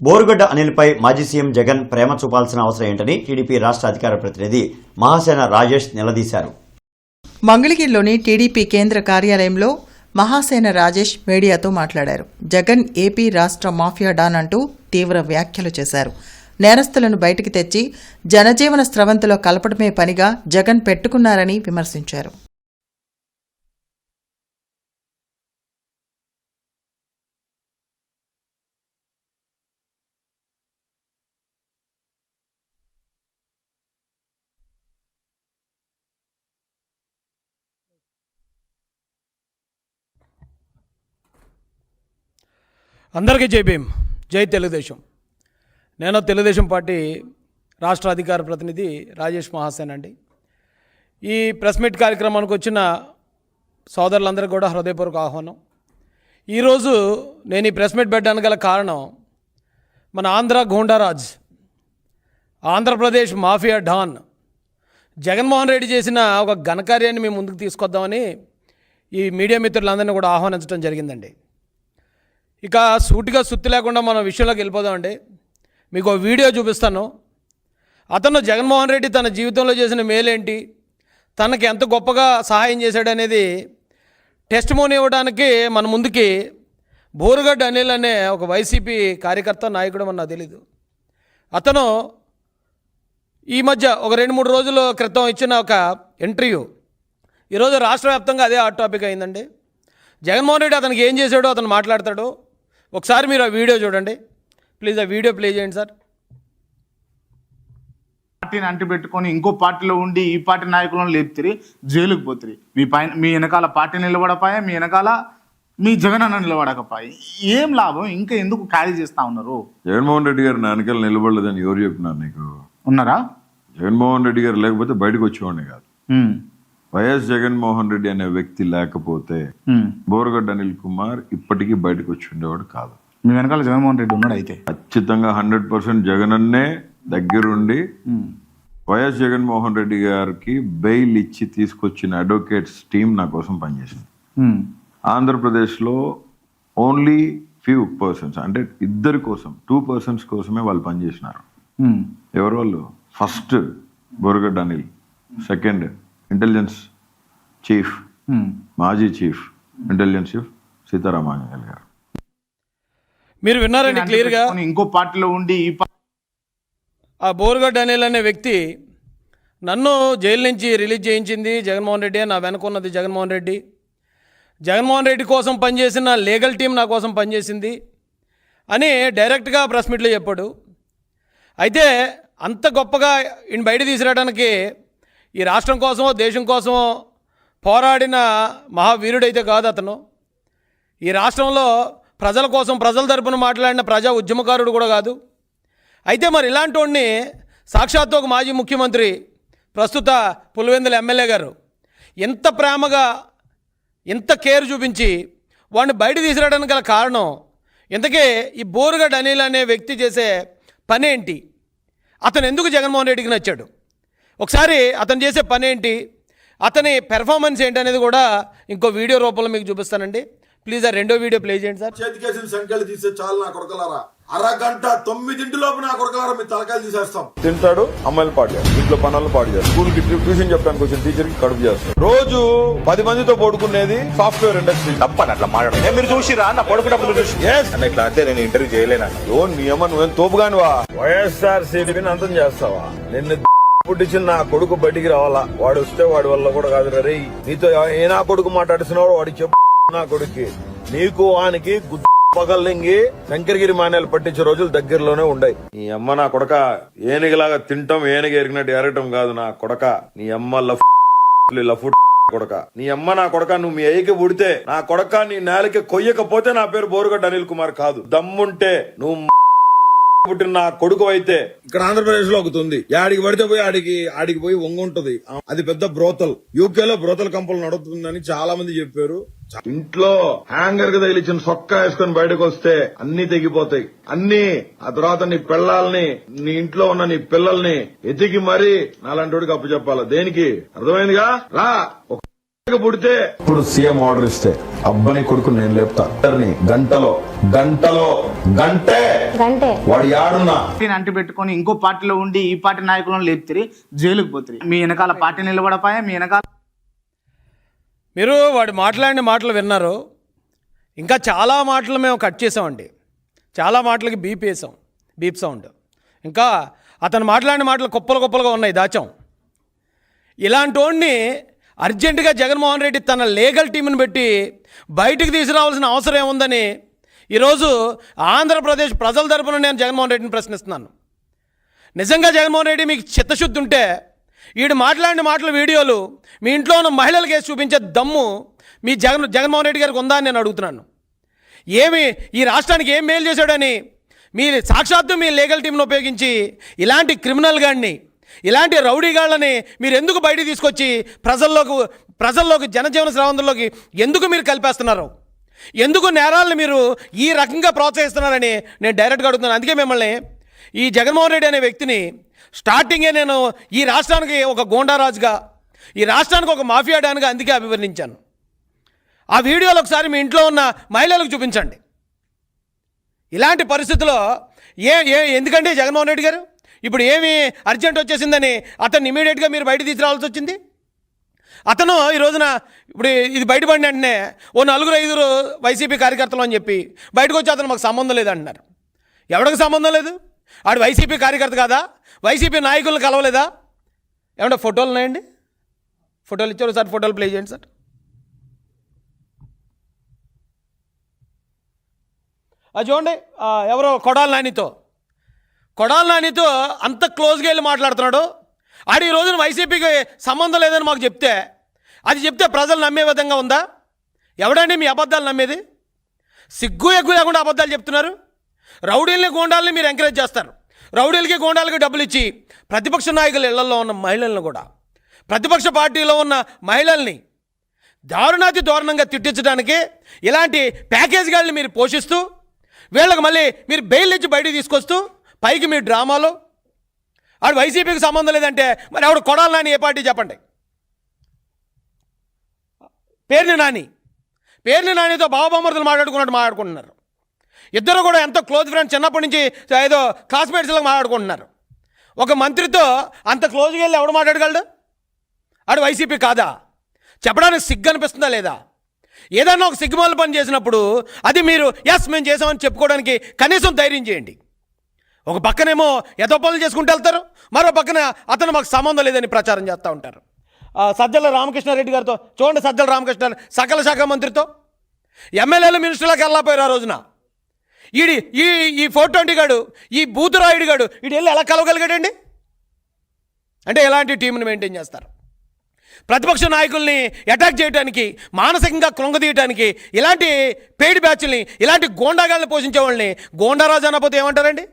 బోరుగడ్డ అనిల్పై మాజీ సీఎం జగన్ ప్రేమ చూపాల్సిన అవసరం ఏంటని టీడీపీ రాష్ట్ర అధికార ప్రతినిధి మహాసేన రాజేష్ నిలదీశారు. మంగళగిరిలోని టీడీపీ కేంద్ర కార్యాలయంలో మహాసేన రాజేష్ మీడియాతో మాట్లాడారు. జగన్ ఏపీ రాష్ట్ర మాఫియా డాన్ అంటూ తీవ్ర వ్యాఖ్యలు చేశారు. నేరస్తులను బయటికి తెచ్చి జనజీవన స్రవంతిలో కలపడమే పనిగా జగన్ పెట్టుకున్నారని విమర్శించారు. అందరికీ జై భీమ్ జై తెలుగుదేశం. నేను తెలుగుదేశం పార్టీ రాష్ట్ర అధికార ప్రతినిధి రాజేష్ మహాసేన్ అండి. ఈ ప్రెస్ మీట్ కార్యక్రమానికి వచ్చిన సోదరులందరికీ కూడా హృదయపూర్వక ఆహ్వానం. ఈరోజు నేను ఈ ప్రెస్ మీట్ పెట్టడానికి గల కారణం మన ఆంధ్ర గోండారాజ్ ఆంధ్రప్రదేశ్ మాఫియా డాన్ జగన్మోహన్ రెడ్డి చేసిన ఒక ఘనకార్యాన్ని మేము ముందుకు తీసుకొద్దామని ఈ మీడియా మిత్రులందరినీ కూడా ఆహ్వానించడం జరిగిందండి. ఇక సూటిగా సుత్తి లేకుండా మనం విషయంలోకి వెళ్ళిపోదామండి. మీకు వీడియో చూపిస్తాను. అతను జగన్మోహన్ రెడ్డి తన జీవితంలో చేసిన మేలేంటి? తనకి ఎంత గొప్పగా సహాయం చేశాడనేది టెస్ట్ మోని ఇవ్వడానికి మన ముందుకి బోరుగడ్డ అనిల్ అనే ఒక వైసీపీ కార్యకర్త నాయకుడు మన నాకు తెలీదు. అతను ఈ మధ్య ఒక రెండు మూడు రోజుల క్రితం ఇచ్చిన ఒక ఇంటర్వ్యూ. ఈరోజు రాష్ట్ర వ్యాప్తంగా అదే హాట్ టాపిక్ అయిందండి. జగన్మోహన్ రెడ్డి అతనికి ఏం చేశాడో అతను మాట్లాడతాడు. ఒకసారి మీరు ఆ వీడియో చూడండి. ప్లీజ్ ఆ వీడియో ప్లే చేయండి సార్. పార్టీని అంటిపెట్టుకొని ఇంకో పార్టీలో ఉండి ఈ పార్టీ నాయకులను లేపుతిరి జైలుకు పోతిరి. మీ పైన మీ వెనకాల పార్టీ నిలబడపాయా? మీ వెనకాల మీ జగన్ అన్న నిలబడకపోయి? ఏం లాభం? ఇంకా ఎందుకు ఖాళీ చేస్తా ఉన్నారు? జగన్మోహన్ రెడ్డి గారు నా వెనకాల నిలబడలేదని ఎవరు చెప్పినారు నీకు? ఉన్నారా? జగన్మోహన్ రెడ్డి గారు లేకపోతే బయటకు వచ్చేవాడిని కాదు. వైఎస్ జగన్మోహన్ రెడ్డి అనే వ్యక్తి లేకపోతే. బోరగడ్డ అనిల్ కుమార్ ఇప్పటికీ బయటకు వచ్చి ఉండేవాడు కాదు. మీ వెనకాల జగన్మోహన్ రెడ్డి ఉన్నాడు అయితే. ఖచ్చితంగా హండ్రెడ్ పర్సెంట్ జగనన్నే దగ్గరుండి ఉమ్, వైఎస్ జగన్మోహన్ రెడ్డి గారికి బెయిల్ ఇచ్చి తీసుకొచ్చిన అడ్వకేట్స్ టీం నా కోసం పనిచేసింది. ఆంధ్రప్రదేశ్లో ఓన్లీ ఫ్యూ పర్సన్స్ అంటే ఇద్దరి కోసం టూ పర్సన్స్ కోసమే వాళ్ళు పనిచేసినారు. ఎవరు వాళ్ళు? First Borugadda Anil second intelligence chief um. మాజీ చీఫ్ ఇంటెలిజెన్స్ చీఫ్ సీతారామాంజల్ గారు. మీరు విన్నారండి క్లియర్గా? ఇంకో పార్టీలో ఉండి ఈ పా- ఆ బోరుగడ్డ అనిల్ అనే వ్యక్తి నన్ను జైలు నుంచి రిలీజ్ చేయించింది జగన్మోహన్ రెడ్డి నా వెనకున్నది జగన్మోహన్ రెడ్డి. జగన్మోహన్ రెడ్డి కోసం పనిచేసిన లీగల్ టీం నా కోసం పనిచేసింది అని డైరెక్ట్గా ప్రెస్ మీట్లో చెప్పాడు. అయితే అంత గొప్పగా ఈయన బయట తీసుకురావడానికి ఈ రాష్ట్రం కోసమో దేశం కోసమో పోరాడిన మహావీరుడైతే కాదు అతను. ఈ రాష్ట్రంలో ప్రజల కోసం ప్రజల తరపున మాట్లాడిన ప్రజా ఉద్యమకారుడు కూడా కాదు. అయితే మరి ఇలాంటి వాడిని సాక్షాత్తు ఒక మాజీ ముఖ్యమంత్రి ప్రస్తుత పులివెందుల ఎమ్మెల్యే గారు ఎంత ప్రేమగా ఎంత కేర్ చూపించి వాడిని బయట తీసుకురావడానికి గల కారణం ఇంతకే ఈ బోరుగడ్ అనిల్ అనే వ్యక్తి చేసే పని ఏంటి అతను ఎందుకు జగన్మోహన్ రెడ్డికి నచ్చాడు? ఒకసారి అతను చేసే పని ఏంటి? అతని పెర్ఫార్మెన్స్ ఏంటి అనేది కూడా ఇంకో వీడియో రూపంలో మీకు చూపిస్తానండి. ప్లీజ్ ఆ రెండో వీడియో ప్లే చేయండి సార్. చేతికేసిన సంఖ్యలు తీసే చాలు నా కొడకలారా. అరగంట తొమ్మిదింటి లోపు నా కొడకలారా మీ తలకాయలు తీసేస్తాం. తింటాడు అమ్మాయిలు పాడు చేస్తాడు ఇంట్లో పనులు పాడు చేస్తాడు స్కూల్కి ట్యూషన్ చెప్పడానికి వచ్చిన టీచర్కి కడుపు చేస్తాడు రోజు పది మందితో పడుకునేది సాఫ్ట్వేర్ ఇండస్ట్రీ. తప్పని అట్లా మాట్లాడు మీరు చూసిరా? నా పడుకున్నప్పుడు చూసి ఇట్లా అంటే నేను ఇంటర్వ్యూ చేయలేను ఓ నీ అమ్మ నువ్వేం తోపుగానివా? వైఎస్ఆర్ సిపిని అంతం చేస్తావా? నిన్ను పుట్టించిన నా కొడుకు బయటికి రావాలా? వాడు వస్తే వాడి వల్ల కూడా కాదు రే నీతో ఏ నా కొడుకు మాట్లాడుతున్నాడో వాడి చెప్పు నా కొడుక్కి. నీకు వానికి గుద్ద పగల్లింగి శంకరగిరి మాన్యాలు పట్టించే రోజులు దగ్గరలోనే ఉండయి. నీ అమ్మ నా కొడక ఏనుగలాగా తింటాం ఏనుగ ఎరిగినట్టు ఎరగటం కాదు నా కొడక. నీ అమ్మ లఫ్ లఫు కొడక. నీ అమ్మ నా కొడక నువ్వు మీ అయ్యకి పుడితే నా కొడక నీ నేలకి కొయ్యకపోతే నా పేరు బోరుగడ్డ అనిల్ కుమార్ కాదు. దమ్ముంటే నువ్వు పుట్టిన నా కొడుకు అయితే ఇక్కడ ఆంధ్రప్రదేశ్లో ఒకటి ఉంది. ఆడికి పడితే పోయి ఆడికి ఆడికి పోయి వంగుంటది అది పెద్ద బ్రోతల్. యూకే లో బ్రోతల్ కంపెనీ నడుతుందని చాలా మంది చెప్పారు. ఇంట్లో హ్యాంగర్కి తగిలిచ్చిన సొక్క వేసుకొని బయటకు వస్తే అన్ని తెగిపోతాయి. అన్ని ఆ తర్వాత నీ పిల్లల్ని నీ ఇంట్లో ఉన్న నీ పిల్లల్ని ఎతికి మరీ నాలాంటి అప్పు చెప్పాలి. దేనికి? అర్థమైందిగా? రా. పుడితే ఇప్పుడు సీఎం ఆర్డర్ ఇస్తే అబ్బని కొడుకు నేను లేపుతా. గంటలో గంటలో గంటే. గంటే. వాడు యాడున్నా? అంటి పెట్టుకొని ఇంకో పార్టీలో ఉండి ఈ పార్టీ నాయకులను లేపుతారు జైలుకి పోతారు. మీ వెనకాల పార్టీ నిలబడపాయా మీ వెనకాల మీరు వాడు మాట్లాడిన మాటలు విన్నారు. ఇంకా చాలా మాటలు మేము కట్ చేసామండి. చాలా మాటలకి బీప్ వేసాం. Beep sound. ఇంకా అతను మాట్లాడిన మాటలు కుప్పలు కుప్పలుగా ఉన్నాయి దాచాం. ఇలాంటి వాడిని అర్జెంటుగా జగన్మోహన్ రెడ్డి తన లీగల్ టీంను పెట్టి బయటికి తీసుకురావాల్సిన అవసరం ఏముందని ఈరోజు ఆంధ్రప్రదేశ్ ప్రజల తరపున నేను జగన్మోహన్ రెడ్డిని ప్రశ్నిస్తున్నాను. నిజంగా జగన్మోహన్ రెడ్డి మీకు చిత్తశుద్ధి ఉంటే వీడు మాట్లాడిన మాటల వీడియోలు మీ ఇంట్లో ఉన్న మహిళలకు వేసి చూపించే దమ్ము మీ జగన్ జగన్మోహన్ రెడ్డి గారికి ఉందా అని నేను అడుగుతున్నాను. ఏమి ఈ రాష్ట్రానికి ఏం మేలు చేశాడని మీ సాక్షాత్తు మీ లీగల్ టీంను ఉపయోగించి ఇలాంటి క్రిమినల్ గాడిని ఇలాంటి రౌడీగాళ్ళని మీరు ఎందుకు బయటికి తీసుకొచ్చి ప్రజల్లోకి ప్రజల్లోకి జనజీవన స్రవంతుల్లోకి ఎందుకు మీరు కలిపేస్తున్నారు? ఎందుకు నేరాలను మీరు ఈ రకంగా ప్రోత్సహిస్తున్నారని నేను డైరెక్ట్గా అడుగుతున్నాను. అందుకే మిమ్మల్ని ఈ జగన్మోహన్ రెడ్డి అనే వ్యక్తిని స్టార్టింగే నేను ఈ రాష్ట్రానికి ఒక గోండారాజుగా ఈ రాష్ట్రానికి ఒక మాఫియా డాన్గా అందుకే అభివర్ణించాను. ఆ వీడియోలు ఒకసారి మీ ఇంట్లో ఉన్న మహిళలకు చూపించండి. ఇలాంటి పరిస్థితుల్లో ఏ ఏ ఎందుకంటే జగన్మోహన్ రెడ్డి గారు? ఇప్పుడు ఏమి అర్జెంట్ వచ్చేసిందని అతన్ని ఇమీడియట్గా మీరు బయట తీసుకురావాల్సి వచ్చింది? అతను ఈ రోజున ఇప్పుడు ఇది బయటపడిన వెంటనే ఓ నలుగురు ఐదుగురు వైసీపీ కార్యకర్తలు అని చెప్పి బయటకు వచ్చి అతను మాకు సంబంధం లేదంటున్నారు. ఎవరికి సంబంధం లేదు? ఆడు వైసీపీ కార్యకర్త కాదా? వైసీపీ నాయకులను కలవలేదా? ఏమంటే ఫోటోలు ఉన్నాయండి? ఫోటోలు ఇచ్చారు సార్ ఫోటోలు ప్లే చేయండి సార్. అది చూడండి ఎవరో కొడాల నానితో. కొడాల నానితో అంత క్లోజ్గా వెళ్ళి మాట్లాడుతున్నాడు. ఆడు ఈ రోజున వైసీపీకి సంబంధం లేదని మాకు చెప్తే అది చెప్తే ప్రజలు నమ్మే విధంగా ఉందా? ఎవడండి మీ అబద్ధాలు నమ్మేది? సిగ్గు ఎగ్గు లేకుండా అబద్ధాలు చెప్తున్నారు. రౌడీల్ని గోండాలని మీరు ఎంకరేజ్ చేస్తారు. రౌడీలకి గోండాలకి డబ్బులు ఇచ్చి ప్రతిపక్ష నాయకుల ఇళ్ళలో ఉన్న మహిళలను కూడా ప్రతిపక్ష పార్టీలో ఉన్న మహిళల్ని దారుణాతి దారుణంగా తిట్టించడానికి ఇలాంటి ప్యాకేజ్ గాళ్ళని మీరు పోషిస్తూ వీళ్ళకి మళ్ళీ మీరు బెయిల్ ఇచ్చి బయటికి తీసుకొస్తూ పైకి మీ డ్రామాలో? ఆడు వైసీపీకి సంబంధం లేదంటే మరి ఆవిడ కొడాలి నాని ఏ పార్టీ చెప్పండి? పేర్ని నాని. పేర్ని నానితో బావబామర్దులు మాట్లాడుకున్నట్టు మాట్లాడుకుంటున్నారు. ఇద్దరు కూడా ఎంతో క్లోజ్ ఫ్రెండ్స్ చిన్నప్పటి నుంచి ఏదో క్లాస్మేట్స్లో మాట్లాడుకుంటున్నారు. ఒక మంత్రితో అంత క్లోజ్గా వెళ్ళి ఎవడు మాట్లాడగలడు? ఆడు వైసీపీ కాదా? చెప్పడానికి సిగ్గు అనిపిస్తుందా లేదా? ఏదన్నా ఒక సిగ్గుమాల పని చేసినప్పుడు అది మీరు ఎస్ మేము చేసామని చెప్పుకోవడానికి కనీసం ధైర్యం చేయండి. ఒక పక్కనేమో ఎదో పనులు చేసుకుంటూ వెళ్తారు మరో పక్కన అతను మాకు సంబంధం లేదని ప్రచారం చేస్తూ ఉంటారు. సజ్జల రామకృష్ణారెడ్డి గారితో చూడండి సజ్జల రామకృష్ణ సకల శాఖ మంత్రితో. ఎమ్మెల్యేలు మినిస్టర్లకు వెళ్ళకపోయారు ఆ రోజున. ఈడి ఈ ఈ ఫోర్ ట్వంటీ గాడు ఈ బూతురాయుడు గాడు ఈడు వెళ్ళి ఎలా కలవగలిగాడండి? అంటే ఎలాంటి టీంను మెయింటైన్ చేస్తారు? ప్రతిపక్ష నాయకుల్ని అటాక్ చేయడానికి మానసికంగా కృంగదీయడానికి ఇలాంటి పేడి బ్యాచ్ల్ని ఇలాంటి గోండాగాల్ని పోషించే వాళ్ళని గోండారాజు అనకపోతే ఏమంటారండి?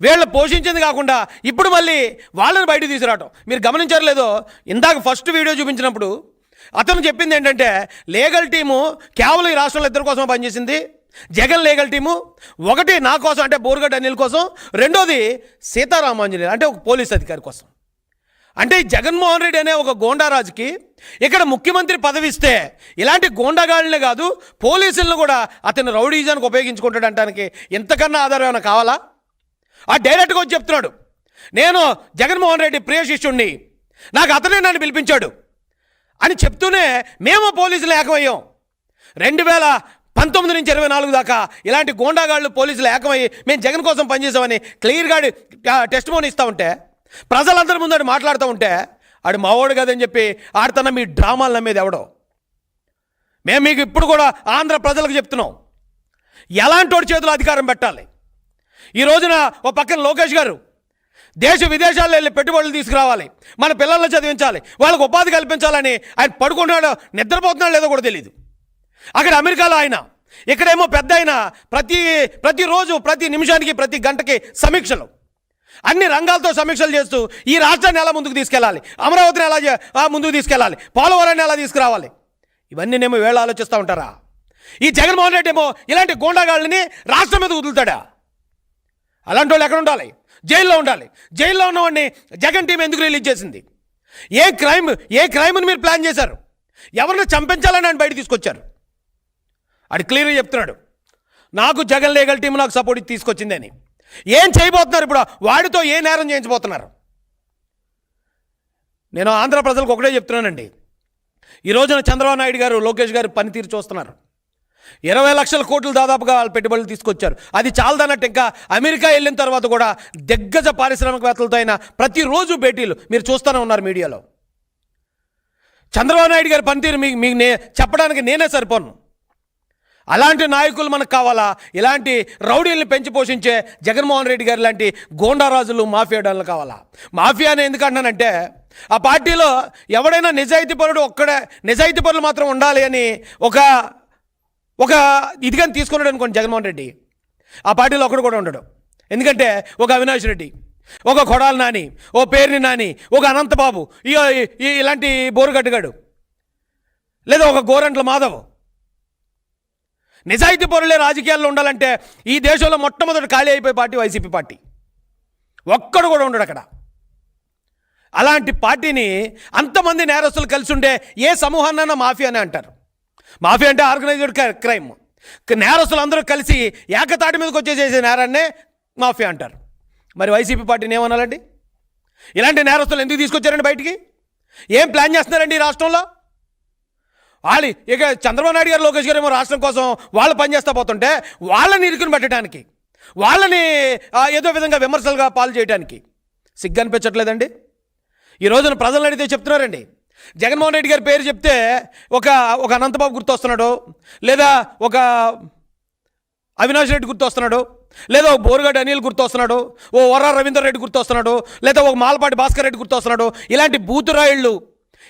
వీళ్ళు పోషించింది కాకుండా ఇప్పుడు మళ్ళీ వాళ్ళని బయటకు తీసుకురావటం. మీరు గమనించారు లేదో ఇందాక ఫస్ట్ వీడియో చూపించినప్పుడు అతను చెప్పింది ఏంటంటే లీగల్ టీము కేవలం ఈ రాష్ట్రంలో ఇద్దరి కోసం పనిచేసింది. జగన్ లీగల్ టీము ఒకటి నా కోసం అంటే బోరుగడ్డ అనిల్ కోసం రెండోది సీతారామాంజనేయులు అంటే ఒక పోలీస్ అధికారి కోసం. అంటే జగన్మోహన్ రెడ్డి అనే ఒక గోండారాజుకి ఇక్కడ ముఖ్యమంత్రి పదవి ఇస్తే ఇలాంటి గోండాగాళ్ళనే కాదు పోలీసులను కూడా అతను రౌడీజానికి ఉపయోగించుకుంటాడు అంటానికి ఇంతకన్నా ఆధారం ఏమైనా కావాలా? ఆ డైరెక్ట్గా వచ్చి చెప్తున్నాడు. నేను జగన్మోహన్ రెడ్డి ప్రియ శిష్యుణ్ణి. నాకు అతనే నన్ను పిలిపించాడు. అని చెప్తూనే మేము పోలీసులు ఏకమయ్యాం. రెండు వేల పంతొమ్మిది నుంచి ఇరవై నాలుగు దాకా ఇలాంటి గోండాగాళ్ళు పోలీసులు ఏకమయ్యి మేము జగన్ కోసం పనిచేసామని క్లియర్గా టెస్ట్ మోని ఇస్తూ ఉంటే ప్రజలందరి ముందు మాట్లాడుతూ ఉంటే ఆడు మావోడు కదని చెప్పి ఆడుతున్న మీ డ్రామాలు నమ్మేది ఎవడో? మేము మీకు ఇప్పుడు కూడా ఆంధ్ర ప్రజలకు చెప్తున్నాం. ఎలాంటి వాడి చేతిలో అధికారం పెట్టాలి? ఈ రోజున ఓ పక్కన లోకేష్ గారు దేశ విదేశాల్లో వెళ్ళి పెట్టుబడులు తీసుకురావాలి మన పిల్లల్ని చదివించాలి వాళ్ళకు ఉపాధి కల్పించాలని ఆయన పడుకుంటున్నాడో నిద్రపోతున్నాడో లేదో కూడా తెలియదు అక్కడ అమెరికాలో ఆయన ఇక్కడేమో పెద్ద ఆయన ప్రతి ప్రతిరోజు ప్రతి నిమిషానికి ప్రతి గంటకి సమీక్షలు. అన్ని రంగాలతో సమీక్షలు చేస్తూ ఈ రాష్ట్రాన్ని ఎలా ముందుకు తీసుకెళ్ళాలి అమరావతిని ఎలా ముందుకు తీసుకెళ్ళాలి పోలవరాన్ని ఎలా తీసుకురావాలి? ఇవన్నీ నేమో వేళ ఆలోచిస్తూ ఉంటారా? ఈ జగన్మోహన్ రెడ్డి ఏమో ఇలాంటి గోండాగాళ్ళని రాష్ట్రం మీద వదులుతాడా? అలాంటి వాళ్ళు ఎక్కడ ఉండాలి? జైల్లో ఉండాలి. జైల్లో ఉన్నవాడిని జగన్ టీం ఎందుకు రిలీజ్ చేసింది? ఏ క్రైమ్ ఏ క్రైమ్ని మీరు ప్లాన్ చేశారు? ఎవరిని చంపించాలని ఆయన బయట తీసుకొచ్చారు? అది క్లియర్గా చెప్తున్నాడు. నాకు జగన్ లీగల్ టీం నాకు సపోర్ట్ తీసుకొచ్చిందని ఏం చేయబోతున్నారు ఇప్పుడు? వాడితో ఏ నేరం చేయించబోతున్నారు? నేను ఆంధ్ర ప్రజలకు ఒకటే చెప్తున్నానండి. ఈ రోజున చంద్రబాబు నాయుడు గారు లోకేష్ గారు పనితీరు చూస్తున్నారు. ఇరవై లక్షల కోట్లు దాదాపుగా వాళ్ళు పెట్టుబడులు తీసుకొచ్చారు. అది చాలదన్నట్టు ఇంకా అమెరికా వెళ్ళిన తర్వాత కూడా దిగ్గజ పారిశ్రామికవేత్తలతో అయిన ప్రతిరోజు భేటీలు మీరు చూస్తూనే ఉన్నారు మీడియాలో. చంద్రబాబు నాయుడు గారి పనితీరు మీకు మీకు నే చెప్పడానికి నేనే సరిపోను. అలాంటి నాయకులు మనకు కావాలా? ఇలాంటి రౌడీల్ని పెంచి పోషించే జగన్మోహన్ రెడ్డి గారు లాంటి గోండారాజులు మాఫియా డాన్లు కావాలా? మాఫియా అని ఎందుకు అంటానంటే ఆ పార్టీలో ఎవడైనా నిజాయితీ పరుడు ఒక్కడే నిజాయితీ పరులు మాత్రం ఉండాలి అని ఒక ఒక ఇదిగా తీసుకున్నాడు అనుకోండి జగన్మోహన్ రెడ్డి. ఆ పార్టీలో ఒకడు కూడా ఉండడు. ఎందుకంటే ఒక అవినాష్ రెడ్డి ఒక కొడాల నాని ఓ పేరుని నాని ఒక అనంతబాబు ఈ- ఇలాంటి బోరుగట్టుగాడు లేదా ఒక గోరంట్ల మాధవ్. నిజాయితీ పరులే రాజకీయాల్లో ఉండాలంటే ఈ దేశంలో మొట్టమొదటి ఖాళీ అయిపోయే పార్టీ వైసీపీ పార్టీ. ఒక్కడు కూడా ఉండడు అక్కడ. అలాంటి పార్టీని అంతమంది నేరస్తులు కలిసి ఉండే ఏ సమూహాన్నైనా మాఫియా అని అంటారు. మాఫియా అంటే ఆర్గనైజ్డ్ క్రైమ్. నేరస్తులు అందరూ కలిసి ఏకతాటి మీదకి వచ్చే చేసే నేరాన్నే మాఫియా అంటారు. మరి వైసీపీ పార్టీని ఏమనాలండి? ఇలాంటి నేరస్తులు ఎందుకు తీసుకొచ్చారండి బయటికి? ఏం ప్లాన్ చేస్తున్నారండి ఈ రాష్ట్రంలో? వాళ్ళు ఇక చంద్రబాబు నాయుడు గారు లోకేష్ గారు ఏమో రాష్ట్రం కోసం వాళ్ళు పనిచేస్తా పోతుంటే వాళ్ళని ఇరుకుని పెట్టడానికి వాళ్ళని ఏదో విధంగా విమర్శలుగా పాలు చేయడానికి సిగ్గు అనిపించట్లేదండి? ఈ రోజున ప్రజలను అడిగితే చెప్తున్నారండి జగన్మోహన్ రెడ్డి గారి పేరు చెప్తే ఒక ఒక అనంతబాబు గుర్తొస్తున్నాడు. లేదా ఒక అవినాష్ రెడ్డి గుర్తొస్తున్నాడు. లేదా ఒక బోరుగడ్డ అనిల్ గుర్తొస్తున్నాడు. ఓ వరా రవీందర్ రెడ్డి గుర్తొస్తున్నాడు. లేదా ఒక మాలపాటి భాస్కర్ రెడ్డి గుర్తొస్తున్నాడు. ఇలాంటి బూతురాయిళ్ళు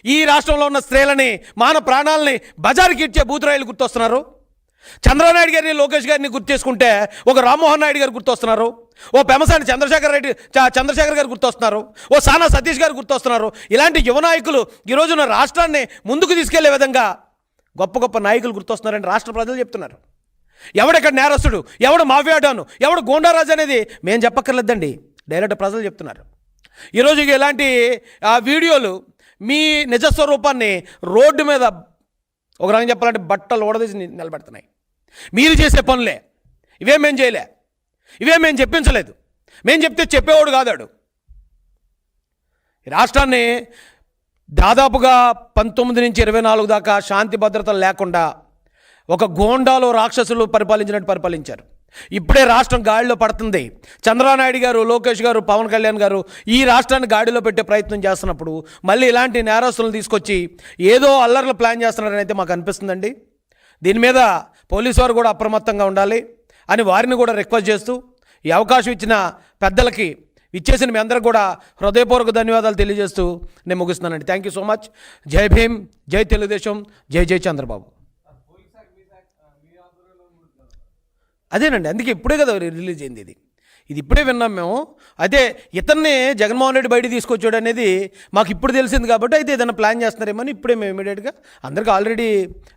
ఈ రాష్ట్రంలో ఉన్న స్త్రీలని మాన ప్రాణాలని బజారుకి ఇచ్చే బూతురాయిలు గుర్తొస్తున్నారు. చంద్రబాబు నాయుడు గారిని లోకేష్ గారిని గుర్తు చేసుకుంటే ఒక రామ్మోహన్ నాయుడు గారు గుర్తొస్తున్నారు. ఓ పెమసాని చంద్రశేఖర్ రెడ్డి చంద్రశేఖర్ గారు గుర్తొస్తున్నారు. ఓ సానా సతీష్ గారు గుర్తొస్తున్నారు. ఇలాంటి యువ నాయకులు ఈ రోజున రాష్ట్రాన్ని ముందుకు తీసుకెళ్ళే విధంగా గొప్ప గొప్ప నాయకులు గుర్తొస్తున్నారని రాష్ట్ర ప్రజలు చెప్తున్నారు. ఎవడెక్కడ నేరస్తుడు? ఎవడు మాఫియాడాను? ఎవడు గోండారాజు అనేది మేము చెప్పక్కర్లేదండి. డైరెక్ట్ ప్రజలు చెప్తున్నారు. ఈరోజు ఇలాంటి ఆ, వీడియోలు మీ నిజస్వరూపాన్ని రోడ్డు మీద ఒక రకంగా చెప్పాలంటే బట్టలు ఓడదీసి నిలబెడుతున్నాయి. మీరు చేసే పనులే. ఇవేం మేము చేయలే. ఇవే మేము చెప్పించలేదు. మేము చెప్తే చెప్పేవాడు కాదాడు. రాష్ట్రాన్ని దాదాపుగా పంతొమ్మిది నుంచి ఇరవై నాలుగు దాకా శాంతి భద్రతలు లేకుండా ఒక గోండాలో రాక్షసులు పరిపాలించినట్టు పరిపాలించారు. ఇప్పుడే రాష్ట్రం గాడిలో పడుతుంది. చంద్రబాబు నాయుడు గారు లోకేష్ గారు పవన్ కళ్యాణ్ గారు ఈ రాష్ట్రాన్ని గాడిలో పెట్టే ప్రయత్నం చేస్తున్నప్పుడు మళ్ళీ ఇలాంటి నేరస్తులను తీసుకొచ్చి ఏదో అల్లర్లు ప్లాన్ చేస్తున్నారని అయితే మాకు అనిపిస్తుందండి. దీని మీద పోలీసు వారు కూడా అప్రమత్తంగా ఉండాలి. అని వారిని కూడా రిక్వెస్ట్ చేస్తూ ఈ అవకాశం ఇచ్చిన పెద్దలకి ఇచ్చేసిన మీ అందరికి కూడా హృదయపూర్వక ధన్యవాదాలు తెలియజేస్తూ నేను ముగిస్తున్నానండి. థ్యాంక్ యూ సో మచ్ జై భీమ్ జై తెలుగుదేశం జై జై చంద్రబాబు. అదేనండి అందుకే ఇప్పుడే కదా రిలీజ్ అయింది ఇది. ఇది ఇప్పుడే విన్నాం మేము. అయితే ఇతన్ని జగన్మోహన్ రెడ్డి బయట తీసుకొచ్చాడు అనేది మాకు ఇప్పుడు తెలిసింది కాబట్టి అయితే ఏదైనా ప్లాన్ చేస్తున్నారేమో అని ఇప్పుడే మేము ఇమీడియట్గా అందరికీ ఆల్రెడీ